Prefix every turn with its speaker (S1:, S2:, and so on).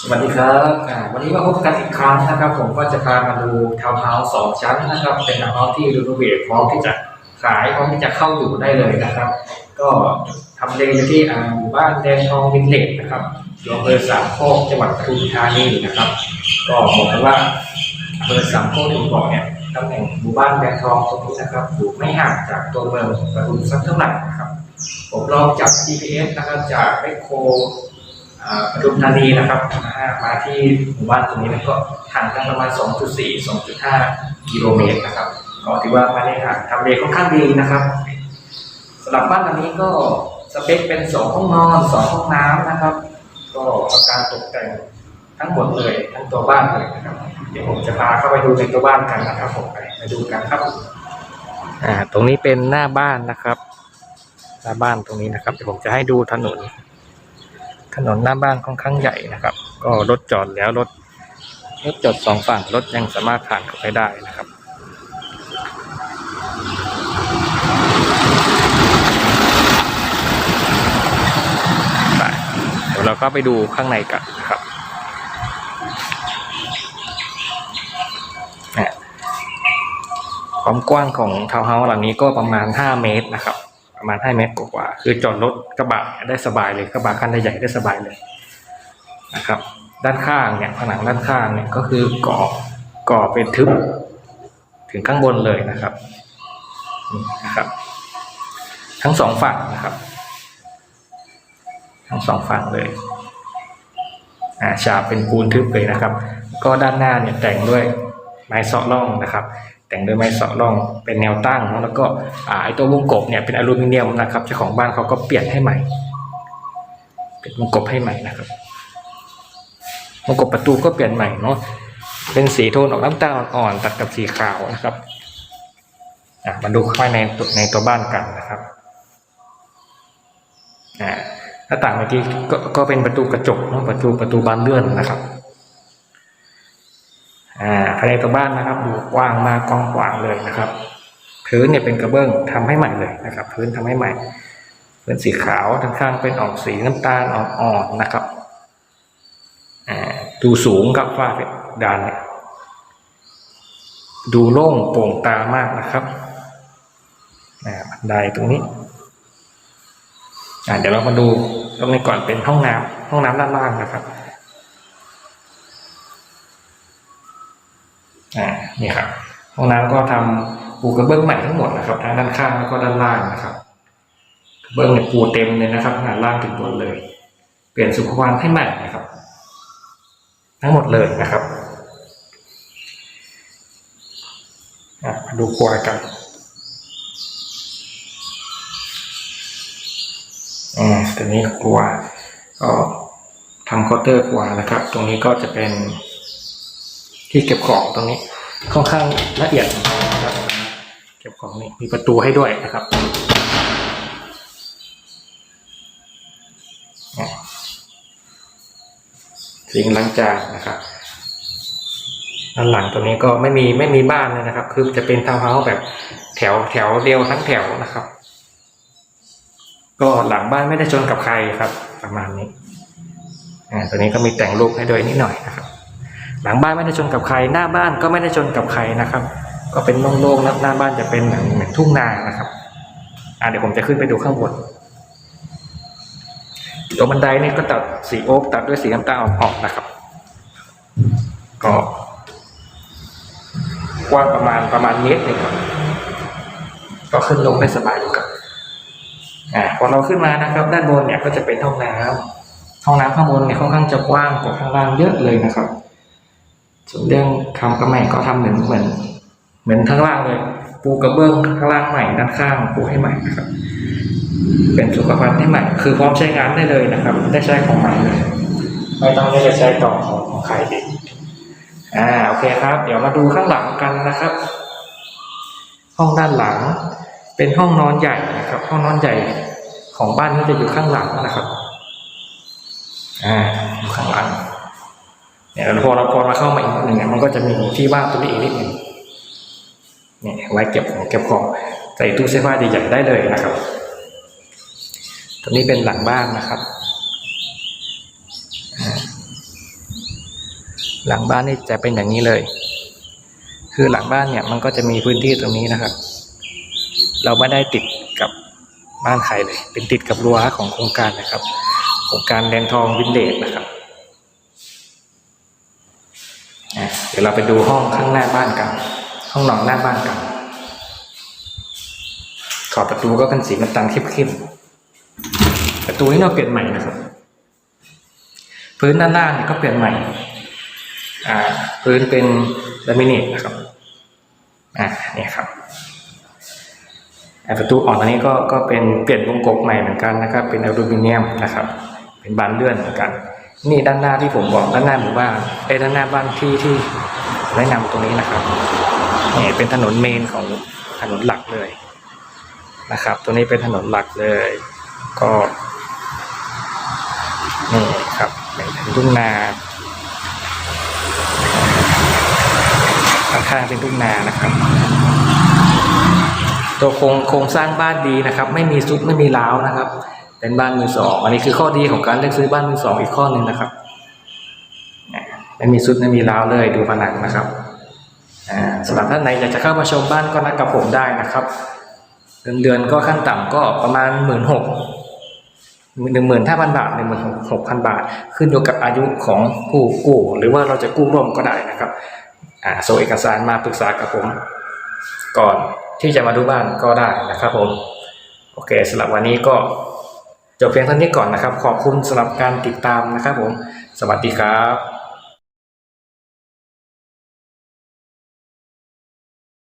S1: สวัสดีครับวันนี้มาพบกันอีกครั้งนะครับ ผมก็จะพามาดูทาวน์เฮาส์สองชั้นนะครับ เป็นทาวน์เฮาส์ที่รีโนเวทพร้อมที่จะขายพร้อมที่จะเข้าอยู่ได้เลยนะครับ ก็ทำเลอยู่ที่หมู่บ้านแดงทองวินเลจนะครับอยู่อำเภอสามโคกจังหวัดปทุมธานีนะครับ ก็บอกว่าอำเภอสามโคกที่ผมบอกเนี่ยตำแหน่งหมู่บ้านแดงทองตรงนี้นะครับอยู่ไม่ห่างจากตัวเมืองปทุมสักเท่าไหร่นะครับ ผมลองจับ GPS นะครับจากไมโคร ปทุมธานีนะครับมาที่หมู่บ้านตรงนี้ก็ห่างกันประมาณ 2.4 2.5 กิโลเมตรนะครับก็ถือว่ามาในห่างทำเลค่อนข้างดีนะครับสำหรับบ้านหลังนี้ก็สเปคเป็น2ห้องนอน2ห้องน้ำนะครับ ก็อาการตกแต่งทั้งหมดเลย ทั้งตัวบ้านเลยนะครับ เดี๋ยวผมจะพาเข้าไปดูในตัวบ้านกันนะครับผมไปไปดูกันครับอ่าตรงนี้เป็นหน้าบ้านนะครับ หน้าบ้านตรงนี้นะครับเดี๋ยวผมจะให้ดูถนน ถนนหน้าบ้านค่อนข้างใหญ่นะครับ ก็รถจอดแล้วรถรถจอดสองฝั่งรถยังสามารถผ่านเข้าไปได้นะครับไปเดี๋ยวเราก็ไปดูข้างในกันนะครับนี่ความกว้างของทาวน์เฮาส์หลังนี้ก็ประมาณ 5 เมตรนะครับ ประมาณ5เมตรกว่าคือจอดรถกระบะได้สบายเลยกระบะคันใหญ่ได้สบายเลยนะครับ ด้านข้างเนี่ยผนังด้านข้างเนี่ยก็คือก่อก่อเป็นทึบถึงข้างบนเลยนะครับนี่นะครับ ทั้งสองฝั่งนะครับ ทั้งสองฝั่งเลยอ่าฉาบเป็นปูนทึบเลยนะครับ ก็ด้านหน้าเนี่ยแต่งด้วยไม้เสาะร่องนะครับ แต่งด้วยไม้เสาะร่องเป็นแนวตั้งเนอะแล้วก็อ่าไอตัววงกบเนี่ยเป็นอลูมิเนียมนะครับเจ้าของบ้านเขาก็เปลี่ยนให้ใหม่ เป็นวงกบให้ใหม่นะครับวงกบประตูก็เปลี่ยนใหม่เนาะเป็นสีโทนออกน้ำตาลอ่อนตัดกับสีขาวนะครับอะมาดูข้างในตัวในตัวบ้านกันนะครับอ่าหน้าต่างเมื่อกี้ก็ก็เป็นประตูกระจกเนอะประตูประตูบานเลื่อนนะครับ อ่าภายในตัวบ้านนะครับดูกว้างมากกว้างกว้างเลยนะครับ พื้นเนี่ยเป็นกระเบื้องทำให้ใหม่เลยนะครับ พื้นทำให้ใหม่พื้นสีขาวด้านข้างเป็นออกสีน้ำตาลอ่อนๆนะครับดูสูงกับฝ้าเพดานเนี่ยดูโล่งโปร่งตามากนะครับบันไดตรงนี้เดี๋ยวเรามาดูตรงนี้ก่อนเป็นห้องน้ำห้องน้ำด้านล่างนะครับ อ่านี่ครับห้องน้ำก็ทำปูกระเบื้องใหม่ทั้งหมดนะครับทั้งด้านข้างแล้วก็ด้านล่างนะครับกระเบื้องเนี่ยปูเต็มเลยนะครับขนาดล่างถึงบนเลย เปลี่ยนสุขภัณฑ์ให้ใหม่นะครับ ทั้งหมดเลยนะครับมาดูครัวกันอ่าตัวนี้ครัวก็ทำคาน์เตอร์ครัวนะครับ ตรงนี้ก็จะเป็น ที่เก็บของตรงนี้ค่อนข้างละเอียดนะครับเก็บของนี่มีประตูให้ด้วยนะครับอ่าสิงล้างจานนะครับด้านหลังตรงนี้ก็ไม่มีไม่มีบ้านเลยนะครับ คือจะเป็นทาวน์เฮาส์แบบแถวแถวเดียวทั้งแถวนะครับ ก็หลังบ้านไม่ได้ชนกับใครครับ ประมาณนี้อ่าตัวนี้ก็มีแต่งรูปให้ด้วยนิดหน่อยนะครับ หลังบ้านไม่ได้ชนกับใคร หน้าบ้านก็ไม่ได้ชนกับใครนะครับ ก็เป็นโล่งๆนะหน้าบ้านจะเป็นเหมือนเหมือนทุ่งนานะครับอ่าเดี๋ยวผมจะขึ้นไปดูข้างบนตัวบันไดนี่ก็ตัดสีโอ๊กตัดด้วยสีน้ำตาลอ่อนๆนะครับ ก็กว้างประมาณประมาณเมตรหนึ่งครับ ก็ขึ้นลงได้สบายอยู่ครับอ่าพอเราขึ้นมานะครับ ด้านบนเนี่ยก็จะเป็นห้องน้ำห้องน้ำข้างบนเนี่ยค่อนข้างจะกว้างกว่าข้างล่างเยอะเลยนะครับ ส่วนเรื่องทำกระแมงก็ทำเหมือนเหมือนเหมือนข้างล่างเลย ปูกระเบื้องข้างล่างใหม่ด้านข้างปูให้ใหม่นะครับ เป็นสุขภัณฑ์ให้ใหม่ คือพร้อมใช้งานได้เลยนะครับ ได้ใช้ของใหม่เลยไม่ต้องได้ใช้ต่อของของใครอีกอ่าโอเคครับ เดี๋ยวมาดูข้างหลังกันนะครับ ห้องด้านหลัง เป็นห้องนอนใหญ่นะครับ ห้องนอนใหญ่ของบ้านก็จะอยู่ข้างหลังนะครับ อ่าอยู่ข้างหลัง เนี่ยพอเราพอมาเข้ามาอีกนิดหนึ่งเนี่ยมันก็จะมีที่ว่างตรงนี้อีกนิดหนึ่งเนี่ยไว้เก็บของเก็บของใส่ตู้เสื้อผ้าใหญ่ๆได้เลยนะครับตัวนี้เป็นหลังบ้านนะครับ หลังบ้านนี่จะเป็นอย่างนี้เลย คือหลังบ้านเนี่ยมันก็จะมีพื้นที่ตรงนี้นะครับ เราไม่ได้ติดกับบ้านใครเลย เป็นติดกับรั้วของโครงการนะครับ โครงการแดนทองวินเลจนะครับอะเดี๋ยวเราไปดูห้องข้างหน้าบ้านกัน ห้องนอนหน้าบ้านกัน ขอบประตูก็เป็นสีน้ำตาลเข้มๆประตูนี่เราเปลี่ยนใหม่นะครับ พื้นด้านล่างก็เปลี่ยนใหม่ อ่า พื้นเป็นลามิเนตนะครับ อ่าเนี่ยครับอ่าประตูอ่อนอันนี้ก็ก็เป็นเปลี่ยนวงกบใหม่เหมือนกันนะครับ เป็นอลูมิเนียมนะครับ เป็นบานเลื่อนเหมือนกัน นี่ด้านหน้าที่ผมบอกด้านหน้าหมู่บ้านไอ้ด้านหน้าบ้านที่ที่แนะนำตรงนี้นะครับนี่เป็นถนนเมนของถนนหลักเลยนะครับ ตัวนี้เป็นถนนหลักเลย ก็นี่ครับเป็นทุ่งนาข้างๆเป็นทุ่งนานะครับ ตัวโครงโครงสร้างบ้านดีนะครับ ไม่มีซุดไม่มีร้าวนะครับ เป็นบ้านมือสองอันนี้คือข้อดีของการเลือกซื้อบ้านมือสองอีกข้อหนึ่งนะครับเนี่ยไม่มีซุดไม่มีร้าวเลยดูผนังนะครับอ่าสำหรับท่านไหนอยากจะเข้ามาชมบ้านก็นัดกับผมได้นะครับเงินเดือนก็ขั้นต่ำก็ประมาณหมื่นหกหนึ่งหมื่นห้าพันบาทหนึ่งหมื่นหกพันบาท ขึ้นอยู่กับอายุของผู้กู้ หรือว่าเราจะกู้ร่วมก็ได้นะครับอ่าส่งเอกสารมาปรึกษากับผม ก่อนที่จะมาดูบ้านก็ได้นะครับผม โอเคสำหรับวันนี้ก็ จบเพียงเท่านี้ก่อนนะครับ ขอบคุณสำหรับการติดตามนะครับผม สวัสดีครับ